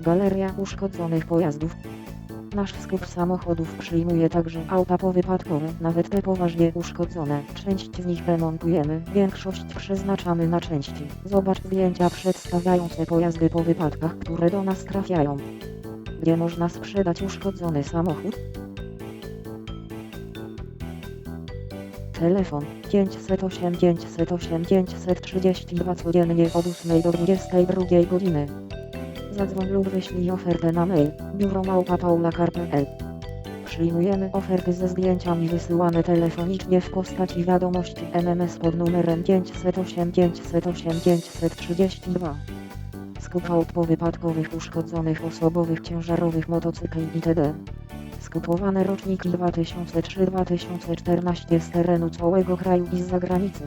Galeria uszkodzonych pojazdów. Nasz skup samochodów przyjmuje także auta powypadkowe, nawet te poważnie uszkodzone. Część z nich remontujemy, większość przeznaczamy na części. Zobacz zdjęcia przedstawiające pojazdy po wypadkach, które do nas trafiają. Gdzie można sprzedać uszkodzony samochód? Telefon 508 508 532 codziennie od 8 do 22 godziny. Zadzwoń lub wyślij ofertę na mail biuro małpa.paula.pl Przyjmujemy oferty ze zdjęciami wysyłane telefonicznie w postaci wiadomości MMS pod numerem 508 508 532. Skup aut powypadkowych uszkodzonych osobowych ciężarowych motocykli itd. Skupowane roczniki 2003-2014 z terenu całego kraju i z zagranicy.